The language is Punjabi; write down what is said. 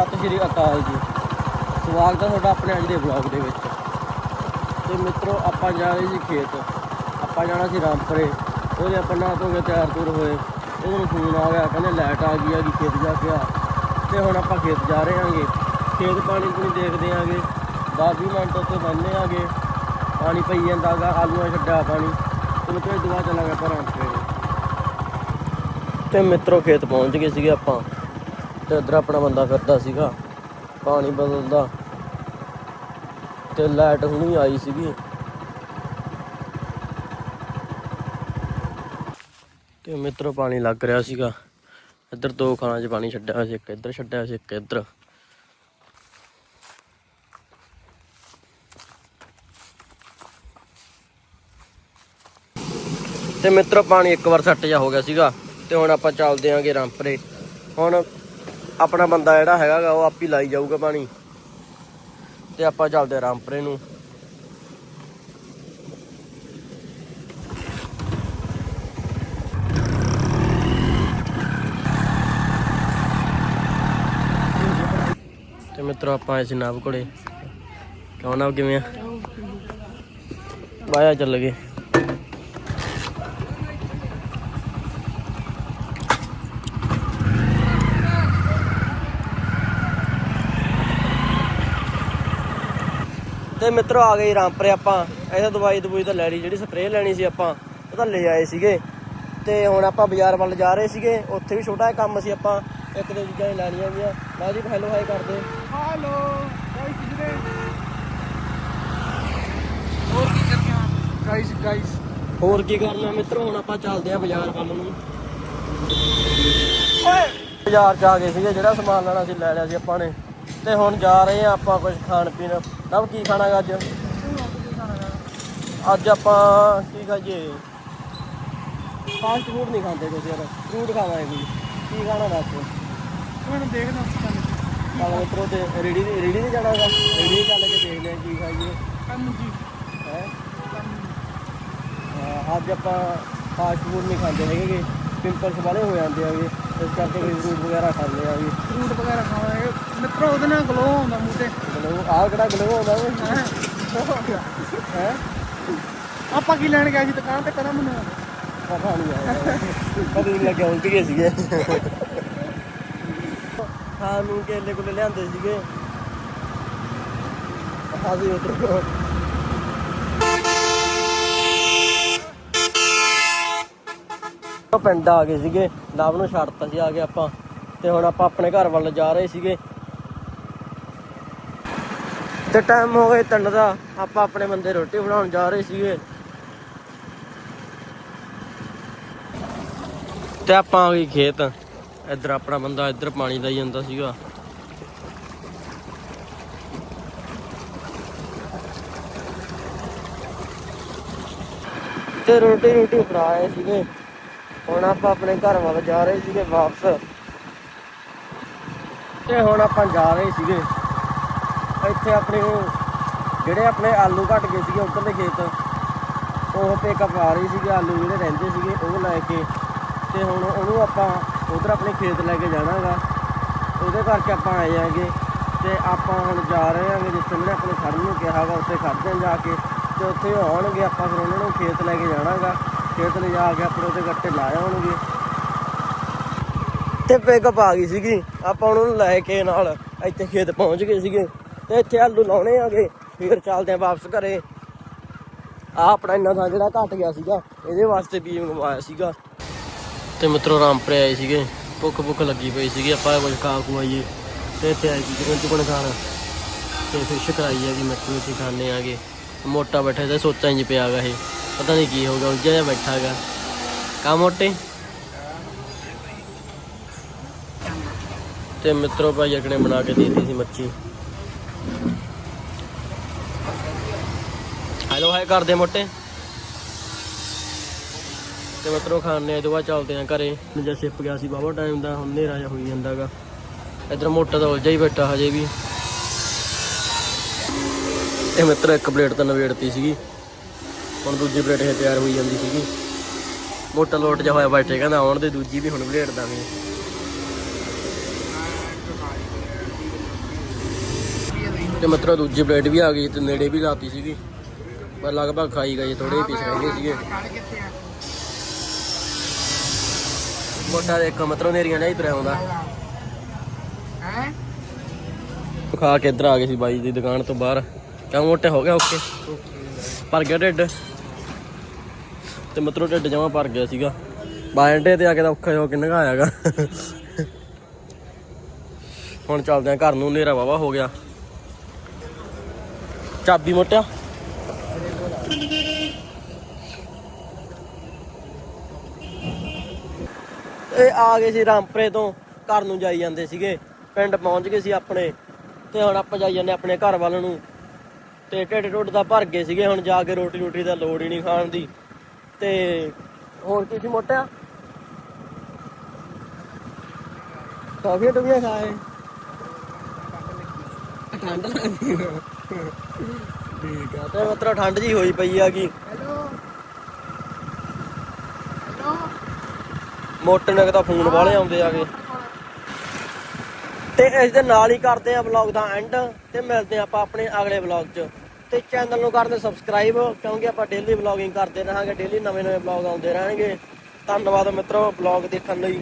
ਸਤਿ ਸ਼੍ਰੀ ਅਕਾਲ ਜੀ। ਸਵਾਗਤ ਹੈ ਤੁਹਾਡਾ ਆਪਣੇ ਅੱਜ ਦੇ ਵਲੌਗ ਦੇ ਵਿੱਚ। ਤੇ ਮਿੱਤਰੋ, ਆਪਾਂ ਜਾ ਰਹੇ ਸੀ ਖੇਤ। ਆਪਾਂ ਜਾਣਾ ਸੀ ਰਾਮਪਰੇ। ਉਹਦੇ ਆਪਾਂ ਨਹਾ ਧੋ ਕੇ ਤਿਆਰ ਤੁਰ ਹੋਏ। ਉਹਨੂੰ ਫੋਨ ਆ ਗਿਆ, ਕਹਿੰਦੇ ਲਾਈਟ ਆ ਗਈ ਆ ਜੀ, ਖੇਤ ਜਾ ਕੇ ਆ। ਤੇ ਹੁਣ ਆਪਾਂ ਖੇਤ ਜਾ ਰਹੇ ਹਾਂਗੇ। ਖੇਤ ਪਾਣੀ ਪੂਣੀ ਦੇਖਦੇ ਆਂਗੇ 10 ਮਿੰਟ ਉੱਤੇ ਬੰਨੇ ਆਂਗੇ ਪਾਣੀ ਪਈ ਜਾਂਦਾਗਾ ਆਲੂਆਂ ਛੱਡਿਆ ਪਾਣੀ। ਤੇ ਮਿੱਤਰੋ, ਇਹ ਦੁਆ ਚੱਲਾਂਗੇ ਆਪਾਂ ਰਾਮਪਰੇ। ਤੇ ਮਿੱਤਰੋ, ਖੇਤ ਪਹੁੰਚ ਗਏ ਸੀਗੇ ਆਪਾਂ। ਤੇ ਉਧਰ ਆਪਣਾ ਬੰਦਾ ਫਿਰਦਾ ਸੀਗਾ, ਪਾਣੀ ਬਦਲਦਾ। ਤੇ ਲਾਈਟ ਹੁਣੀ ਆਈ ਸੀਗੀ। ਤੇ ਮਿੱਤਰੋ ਪਾਣੀ ਲੱਗ ਰਿਹਾ ਸੀਗਾ। ਇੱਧਰ ਦੋ ਖਾਣਾ 'ਚ ਪਾਣੀ ਛੱਡਿਆ ਹੋਇਆ ਸੀ, ਇੱਕ ਇੱਧਰ ਛੱਡਿਆ ਸੀ, ਇੱਕ ਇੱਧਰ। ਤੇ ਮਿੱਤਰੋ ਪਾਣੀ ਇੱਕ ਵਾਰ ਸੱਟ ਜਾ ਹੋ ਗਿਆ ਸੀਗਾ, ਤੇ ਹੁਣ ਆਪਾਂ ਚੱਲਦੇ ਆਂਗੇ ਰਾਮਪਰੇ। ਹੁਣ ਆਪਣਾ ਬੰਦਾ ਜਿਹੜਾ ਹੈਗਾ ਗਾ ਉਹ ਆਪ ਹੀ ਲਾਈ ਜਾਊਗਾ ਪਾਣੀ। ਤੇ ਆਪਾਂ ਚੱਲਦੇ ਆ ਰਾਮਪਰੇ ਨੂੰ। ਤੇ ਮਿੱਤਰੋ ਆਪਾਂ ਆਏ ਸੀ ਨਾਬ ਕੋਲੇ ਕਿਉਂ ਨਾਬ ਕਿਵੇਂ ਆ। ਬਾਇਆ ਚੱਲ ਗਏ। ਤੇ ਮਿੱਤਰੋ ਆ ਗਏ ਰਾਮਪਰੇ ਆਪਾਂ। ਇਹਦਾ ਦਵਾਈ ਦਵਾਈ ਤਾਂ ਲੈ ਲਈ ਜਿਹੜੀ ਸਪਰੇਅ ਲੈਣੀ ਸੀ ਆਪਾਂ ਉਹ ਤਾਂ ਲੈ ਆਏ ਸੀਗੇ। ਤੇ ਹੁਣ ਆਪਾਂ ਬਾਜ਼ਾਰ ਵੱਲ ਜਾ ਰਹੇ ਸੀਗੇ। ਉੱਥੇ ਵੀ ਛੋਟਾ ਜਿਹਾ ਕੰਮ ਸੀ ਆਪਾਂ ਇੱਕ ਦੋ ਚੀਜ਼ਾਂ ਲੈਣੀਆਂ ਗੀਆਂ ਮੈਂ ਜੀ ਹੈਲੋ ਹਾਈ ਕਰਦੇ। ਹੈਲੋ ਗਾਇਸ ਕਿਧਰੇ ਹੋਰ ਕੀ ਕਰਦੇ ਆ ਗਾਇਸ ਗਾਇਸ ਹੋਰ ਕੀ ਕਰਨਾ ਮਿੱਤਰੋ ਹੁਣ ਆਪਾਂ ਚੱਲਦੇ ਆ ਬਾਜ਼ਾਰ ਵੱਲ ਨੂੰ। ਬਾਜ਼ਾਰ ਚ ਆ ਗਏ ਸੀਗੇ ਜਿਹੜਾ ਸਮਾਨ ਲੈਣਾ ਸੀ ਲੈ ਲਿਆ ਸੀ ਆਪਾਂ ਨੇ। ਤੇ ਹੁਣ ਜਾ ਰਹੇ ਆ ਆਪਾਂ ਕੁਝ ਖਾਣ ਪੀਣ ਨਵ ਕੀ ਖਾਣਾ ਗਾ ਅੱਜ? ਅੱਜ ਆਪਾਂ ਕੀ ਖਾਈਏ? ਫਾਸਟ ਫੂਡ ਨਹੀਂ ਖਾਂਦੇ ਕੁਝ ਯਾਰ ਫਰੂਟ ਖਾਵਾਂਗੇ ਕੋਈ। ਕੀ ਖਾਣਾ ਦੱਸ ਹੁਣ ਦੇਖਦਾ ਕੰਮ ਚੱਲ ਮਿੱਤਰੋ ਤੇ ਰੇੜੀ ਦੀ ਰੇੜੀ ਤੇ ਜਾਣਾਗਾ ਰੇੜੀ ਚੱਲ ਕੇ ਦੇਖਦੇ ਆ ਕੀ ਖਾਈਏ। ਕੰਮ ਜੀ ਹੈ ਅੱਜ ਆਪਾਂ ਫਾਸਟ ਫੂਡ ਨਹੀਂ ਖਾਂਦੇ ਹੈਗੇ। ਪਿੰਪਲਸ ਵਾਲੇ ਹੋ ਜਾਂਦੇ ਆਗੇ ਇਸ ਕਰਕੇ ਕੋਈ ਫਰੂਟ ਵਗੈਰਾ ਖਾਂਦੇ ਆਗੇ ਫਰੂਟ ਵਗੈਰਾ ਖਾਵਾਂਗੇ ਮਿੱਤਰੋ ਉਹਦੇ ਨਾਲ ਗਲੋ ਆਉਂਦਾ ਮੂੰਹ ਤੇ। ਗਲੋ ਆਹ ਕਿਹੜਾ ਗਲੋ ਆਉਂਦਾ ਓਏ? ਹੈਂ? ਆਪਾਂ ਕੀ ਲੈਣ ਗਏ ਸੀ? ਦੁਕਾਨ ਤੇ ਕਰਾਂ ਮੈਨੂੰ ਪਤਾ ਨਹੀਂ ਆਇਆ। ਪਤਾ ਨਹੀਂ ਲੱਗਿਆ ਉਲਟ ਗਏ ਸੀਗੇ। ਹਾਂ ਨੂੰ ਕੇਲੇ ਕੋਲੇ ਲਿਆਂਦੇ ਸੀਗੇ। ਜੀ ਉਧਰ ਉਹ ਪਿੰਡ ਆ ਗਏ ਸੀਗੇ, ਲਵ ਨੂੰ ਛੱਡਤਾ ਸੀ ਆ ਕੇ ਆਪਾਂ, ਤੇ ਹੁਣ ਆਪਾਂ ਆਪਣੇ ਘਰ ਵੱਲ ਜਾ ਰਹੇ ਸੀਗੇ। ਤੇ ਟਾਈਮ ਹੋ ਗਿਆ ਤਿੰਨ ਦਾ, ਆਪਾਂ ਆਪਣੇ ਬੰਦੇ ਰੋਟੀ ਬਣਾਉਣ ਜਾ ਰਹੇ ਸੀਗੇ। ਤੇ ਆਪਾਂ ਆ ਗਏ ਖੇਤ, ਇੱਧਰ ਆਪਣਾ ਬੰਦਾ ਇੱਧਰ ਪਾਣੀ ਲਾਈ ਜਾਂਦਾ ਸੀਗਾ। ਤੇ ਰੋਟੀ ਰੋਟੀ ਫੜਾਏ ਸੀਗੇ। ਹੁਣ ਆਪਾਂ ਆਪਣੇ ਘਰ ਵੱਲ ਜਾ ਰਹੇ ਸੀਗੇ ਵਾਪਸ। ਤੇ ਹੁਣ ਆਪਾਂ ਜਾ ਰਹੇ ਸੀਗੇ। ਇੱਥੇ ਆਪਣੇ ਜਿਹੜੇ ਆਪਣੇ ਆਲੂ ਘਟ ਗਏ ਸੀਗੇ ਉੱਧਰਲੇ ਖੇਤ, ਉਹ ਪਿਕਅਪ ਆ ਰਹੀ ਸੀਗੇ, ਆਲੂ ਜਿਹੜੇ ਰਹਿੰਦੇ ਸੀਗੇ, ਉਹ ਲੈ ਕੇ। ਤੇ ਹੁਣ ਉਹਨੂੰ ਆਪਾਂ ਉਧਰ ਆਪਣੇ ਖੇਤ ਲੈ ਕੇ ਜਾਣਾਗਾ। ਉਹਦੇ ਕਰਕੇ ਆਪਾਂ ਆਏ ਆਂਗੇ ਤੇ ਆਪਾਂ ਹੁਣ ਜਾ ਰਹੇ ਆਂਗੇ ਜਿੱਥੇ ਉਹਨੇ ਆਪਣੇ ਖੜਨ ਨੂੰ ਕਿਹਾ ਵਾ ਉੱਥੇ ਖੜਦੇ ਜਾ ਕੇ। ਤੇ ਉੱਥੇ ਆਉਣਗੇ ਆਪਾਂ ਫਿਰ ਉਹਨਾਂ ਨੂੰ ਖੇਤ ਲੈ ਕੇ ਜਾਣਾਗਾ। ਖੇਤ ਲੈ ਜਾ ਕੇ ਆਪਣੇ ਉਹਦੇ ਗੱਟੇ ਲਾ ਆਉਣਗੇ ਤੇ ਪਿਕਅਪ ਆ ਗਈ ਸੀਗੀ। ਆਪਾਂ ਉਹਨਾਂ ਨੂੰ ਲੈ ਕੇ ਨਾਲ ਇੱਥੇ ਖੇਤ ਪਹੁੰਚ ਗਏ ਸੀਗੇ ਤੇ ਇੱਥੇ ਆਲੂ ਲਾਉਣੇ ਆਗੇ, ਫਿਰ ਚੱਲਦੇ ਆਂ ਵਾਪਸ ਘਰੇ। ਆ ਆਪਣਾ ਇੰਨਾ ਥਾਂ ਜਿਹੜਾ ਘਟ ਗਿਆ ਸੀਗਾ, ਇਹਦੇ ਵਾਸਤੇ ਵੀ ਮੰਗਵਾਇਆ ਸੀਗਾ। ਤੇ ਮਿੱਤਰੋ ਰਾਮਪੁਰੇ ਆਏ ਸੀਗੇ, ਭੁੱਖ ਭੁੱਖ ਲੱਗੀ ਪਈ ਸੀਗੀ, ਆਪਾਂ ਕੁਝ ਖਾ ਖੁਆਈਏ ਤੇ ਇੱਥੇ ਆਏ ਸੀ ਚਿਕਨ ਚੁਕਨ ਖਾਣ। ਤੇ ਫਿਸ਼ ਕਰਾਈ ਹੈਗੀ ਮਿੱਠੀ ਮਿੱਠੀ ਖਾਣੇ ਆਗੇ। ਮੋਟਾ ਬੈਠਾ ਤੇ ਸੋਚਾਂ 'ਚ ਪਿਆ ਗਾ ਇਹ। ਪਤਾ ਨਹੀਂ ਕੀ ਹੋ ਗਿਆ, ਉਲਝਿਆ ਜਿਹਾ ਬੈਠਾ ਗਾ ਕਾ ਮੋਟੇ? ਤੇ ਮਿੱਤਰੋ ਭਾਈ ਅਗਨੇ ਬਣਾ ਕੇ ਦਿੱਤੀ ਸੀ ਮੱਛੀ। ਹੈਲੋ ਹਾਈ ਕਰਦੇ ਮੋਟੇ। ਤੇ ਮਿੱਤਰੋ ਖਾਣੇ ਇਹਦੇ ਬਾਅਦ ਚੱਲਦੇ ਆ ਘਰੇ। ਨਿਜਾ ਸਿਪ ਗਿਆ ਸੀ ਬਾਬਾ ਟਾਈਮ ਦਾ, ਹੁਣ ਹਨੇਰਾ ਜਿਹਾ ਹੋਈ ਜਾਂਦਾਗਾ ਇਧਰ ਮੋਟਾ ਤਾਂ ਉਲਝਾ ਹੀ ਬੈਠਾ ਹਜੇ ਵੀ। ਇਹ ਮਿੱਤਰ ਇੱਕ ਪਲੇਟ ਤਾਂ ਨਵੇੜਤੀ ਸੀਗੀ। ਹੁਣ ਦੂਜੀ ਪਲੇਟ ਇਹ ਤਿਆਰ ਹੋਈ ਜਾਂਦੀ ਸੀਗੀ। ਮੋਟਾ ਲੋਟ ਜਿਹਾ ਹੋਇਆ ਬੈਠੇ ਕਹਿੰਦਾ ਆਉਣ ਦੇ ਦੂਜੀ ਵੀ ਹੁਣ ਪਲੇਟ ਦਾਂਗੇ ਤੇ ਮਤਲਬ ਦੂਜੀ ਪਲੇਟ ਵੀ ਆ ਗਈ ਤੇ ਨੇੜੇ ਵੀ ਲਾਤੀ ਸੀਗੀ। ਪਰ ਲਗਭਗ ਖਾਈ ਗਏ ਥੋੜੇ ਪੀਸ ਰਹਿ ਗਏ ਸੀਗੇ। ਮੋਟਾ ਦੇਖੋ ਮਤਲਬ ਨੇਰੀਆਂ ਨਹੀਂ ਤੁਰਿਆ ਆਉਂਦਾ। ਹੈ? ਖਾ ਕੇ ਇੱਧਰ ਆ ਗਏ ਸੀ ਬਾਈ ਦੀ ਦੁਕਾਨ ਤੋਂ ਬਾਹਰ। ਕਿਉਂ ਮੋਟੇ ਹੋ ਗਿਆ ਓਕੇ ਭਰ ਗਿਆ ਢਿੱਡ ਤੇ ਮਤਲਬ ਢਿੱਡ ਜਮਾ ਭਰ ਗਿਆ ਸੀਗਾ। ਬਾਇੰਡੇ ਤੇ ਆ ਕੇ ਤਾਂ ਔਖਾ ਹੋ ਕੇ ਨਗਾਇਆਗਾ। ਹੁਣ ਚੱਲਦੇ ਆ ਘਰ ਨੂੰ, ਹਨੇਰਾ ਵਾਵਾ ਹੋ ਗਿਆ। ਚਾਬੀ ਮੋਟਿਆ। ਇਹ ਆ ਗਏ ਸੀ ਰਾਮਪਰੇ ਤੋਂ, ਘਰ ਨੂੰ ਜਾਈ ਜਾਂਦੇ ਸੀਗੇ। ਪਿੰਡ ਪਹੁੰਚ ਗਏ ਸੀ ਆਪਣੇ, ਤੇ ਹੁਣ ਆਪਾਂ ਜਾਈ ਜਾਂਦੇ ਆਪਣੇ ਘਰ ਵੱਲ ਨੂੰ। ਤੇ ਢਿੱਡ ਢੁੱਡ ਦਾ ਭਰ ਗਏ ਸੀਗੇ, ਹੁਣ ਜਾ ਕੇ ਰੋਟੀ ਰੋਟੀ ਦਾ ਲੋੜ ਹੀ ਨਹੀਂ ਖਾਣ ਦੀ। ਤੇ ਹੋਰ ਕੀ ਸੀ ਮੋਟਿਆ ਟੌਫੀਆਂ ਟੁਫੀਆਂ ਖਾਏ। ਠੰਡ ਲੱਗਦੀ ਠੀਕ ਆ ਤੇ ਮਤਲਬ ਠੰਡ ਜੀ ਹੋਈ ਪਈ ਆਗੀ ਹੈਲੋ। ਹੈਲੋ। ਮੋਟੇ ਨੇ ਤਾਂ ਫੋਨ ਵਾਲੇ ਆਉਂਦੇ ਆਗੇ ਤੇ ਇਸ ਦੇ ਨਾਲ ਹੀ ਕਰਦੇ ਆ ਵਲੌਗ ਦਾ ਐਂਡ ਤੇ ਮਿਲਦੇ ਆ ਆਪਾਂ ਆਪਣੇ ਅਗਲੇ ਵਲੌਗ 'ਚ। ਤੇ ਚੈਨਲ ਨੂੰ ਕਰਦੇ ਸਬਸਕ੍ਰਾਈਬ ਕਿਉਂਕਿ ਆਪਾਂ ਡੇਲੀ ਵਲੌਗਿੰਗ ਕਰਦੇ ਰਹਾਂਗੇ ਡੇਲੀ ਨਵੇਂ ਨਵੇਂ ਵਲੌਗ ਆਉਂਦੇ ਰਹਿਣਗੇ। ਧੰਨਵਾਦ ਮਿੱਤਰੋ ਵਲੌਗ ਦੇਖਣ ਲਈ।